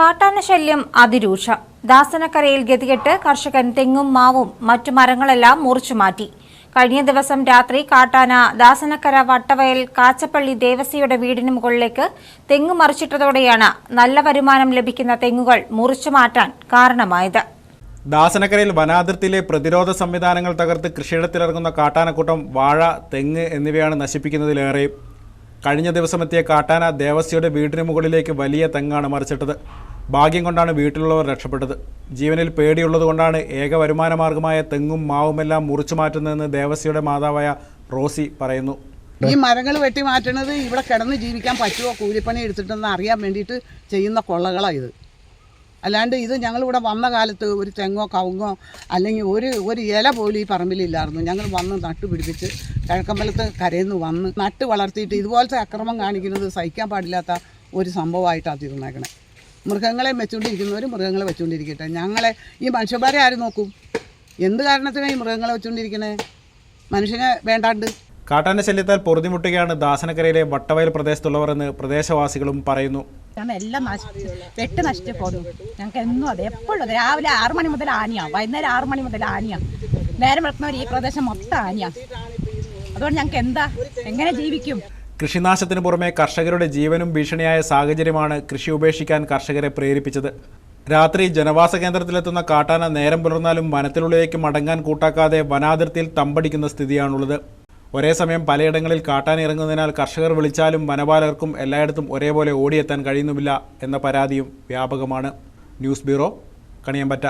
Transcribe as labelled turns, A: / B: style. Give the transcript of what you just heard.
A: കാട്ടാന ശല്യം അതിരൂക്ഷ. ദാസനക്കരയിൽ ഗതികെട്ട് കർഷകൻ തെങ്ങും മാവും മറ്റു മരങ്ങളെല്ലാം മുറിച്ചു മാറ്റി. കഴിഞ്ഞ ദിവസം രാത്രി കാട്ടാന ദാസനക്കര വട്ടവയൽ കാച്ചപ്പള്ളി ദേവസിയുടെ വീടിന് മുകളിലേക്ക് തെങ്ങ് മറിച്ചിട്ടതോടെയാണ് നല്ല വരുമാനം ലഭിക്കുന്ന തെങ്ങുകൾ മുറിച്ചു മാറ്റാൻ കാരണമായത്.
B: ദാസനക്കരയിൽ വനാതിർത്തിയിലെ പ്രതിരോധ സംവിധാനങ്ങൾ തകർത്ത് കൃഷിയിടത്തിലിറങ്ങുന്ന കാട്ടാനക്കൂട്ടം വാഴ തെങ്ങ് എന്നിവയാണ് നശിപ്പിക്കുന്നതിലേറെ. കഴിഞ്ഞ ദിവസമെത്തിയ കാട്ടാന ദേവസ്യയുടെ വീടിന് മുകളിലേക്ക് വലിയ തെങ്ങാണ് മറിച്ചിട്ടത്. ഭാഗ്യം കൊണ്ടാണ് വീട്ടിലുള്ളവർ രക്ഷപ്പെട്ടത്. ജീവനിൽ പേടിയുള്ളതുകൊണ്ടാണ് ഏക വരുമാന മാർഗമായ തെങ്ങും മാവുമെല്ലാം മുറിച്ചു മാറ്റുന്നതെന്ന് ദേവസ്യയുടെ മാതാവായ റോസി പറയുന്നു.
C: ഈ മരങ്ങൾ വെട്ടി മാറ്റണത് ഇവിടെ കിടന്ന് ജീവിക്കാൻ പറ്റുമോ? കൂലിപ്പണി എടുത്തിട്ടെന്ന് അറിയാൻ വേണ്ടിയിട്ട് ചെയ്യുന്ന കൊള്ളകളാണ് ഇത്. അല്ലാണ്ട് ഇത് ഞങ്ങളിവിടെ വന്ന കാലത്ത് ഒരു തെങ്ങോ കവുങ്ങോ അല്ലെങ്കിൽ ഒരു ഒരു ഇല പോലും ഈ പറമ്പിലില്ലായിരുന്നു. ഞങ്ങൾ വന്ന് നട്ട് പിടിപ്പിച്ച് കിഴക്കമ്പലത്ത് കരയിൽ വന്ന് നട്ട് വളർത്തിയിട്ട് ഇതുപോലത്തെ അക്രമം കാണിക്കുന്നത് സഹിക്കാൻ പാടില്ലാത്ത ഒരു സംഭവമായിട്ടാണ് തീർന്നേക്കണേ മൃഗങ്ങളെ വെച്ചുകൊണ്ടിരിക്കുന്നവർ മൃഗങ്ങളെ വെച്ചുകൊണ്ടിരിക്കട്ടെ ഞങ്ങളെ ഈ മനുഷ്യന്മാരെ ആര് നോക്കും? എന്ത് കാരണത്തിനാണ് ഈ മൃഗങ്ങളെ വെച്ചുകൊണ്ടിരിക്കണേ മനുഷ്യനെ വേണ്ടാണ്ട്.
B: കാട്ടാന ശല്യത്താൽ പൊറുതിമുട്ടുകയാണ് ദാസനക്കരയിലെ വട്ടവയൽ പ്രദേശത്തുള്ളവരെന്ന് പ്രദേശവാസികളും പറയുന്നു.
D: എല്ലാം നശിച്ച് വെട്ട് നശിച്ച് പോകുന്നു ഞങ്ങൾക്ക് എന്നും അതെ എപ്പോഴും അതെ. രാവിലെ ആറു മണി മുതൽ ആനയാണ് വൈകുന്നേരം ആറു മണി മുതൽ ആനയാണ് നേരം വെളുക്കുന്നവർ ഈ പ്രദേശം മൊത്തം ആനയാണ് അതുകൊണ്ട് ഞങ്ങൾക്ക് എന്താ? എങ്ങനെ ജീവിക്കും?
B: കൃഷിനാശത്തിന് പുറമെ കർഷകരുടെ ജീവനും ഭീഷണിയായ സാഹചര്യമാണ് കൃഷി ഉപേക്ഷിക്കാൻ കർഷകരെ പ്രേരിപ്പിച്ചത്. രാത്രി ജനവാസ കേന്ദ്രത്തിലെത്തുന്ന കാട്ടാന നേരം പുലർന്നാലും വനത്തിനുള്ളിലേക്ക് മടങ്ങാൻ കൂട്ടാക്കാതെ വനാതിർത്തിയിൽ തമ്പടിക്കുന്ന സ്ഥിതിയാണുള്ളത്. ഒരേ സമയം പലയിടങ്ങളിൽ കാട്ടാന ഇറങ്ങുന്നതിനാൽ കർഷകർ വിളിച്ചാലും വനപാലകർക്കും എല്ലായിടത്തും ഒരേപോലെ ഓടിയെത്താൻ കഴിയുന്നുമില്ല എന്ന പരാതിയും വ്യാപകമാണ്. News bureau Kaniyambetta.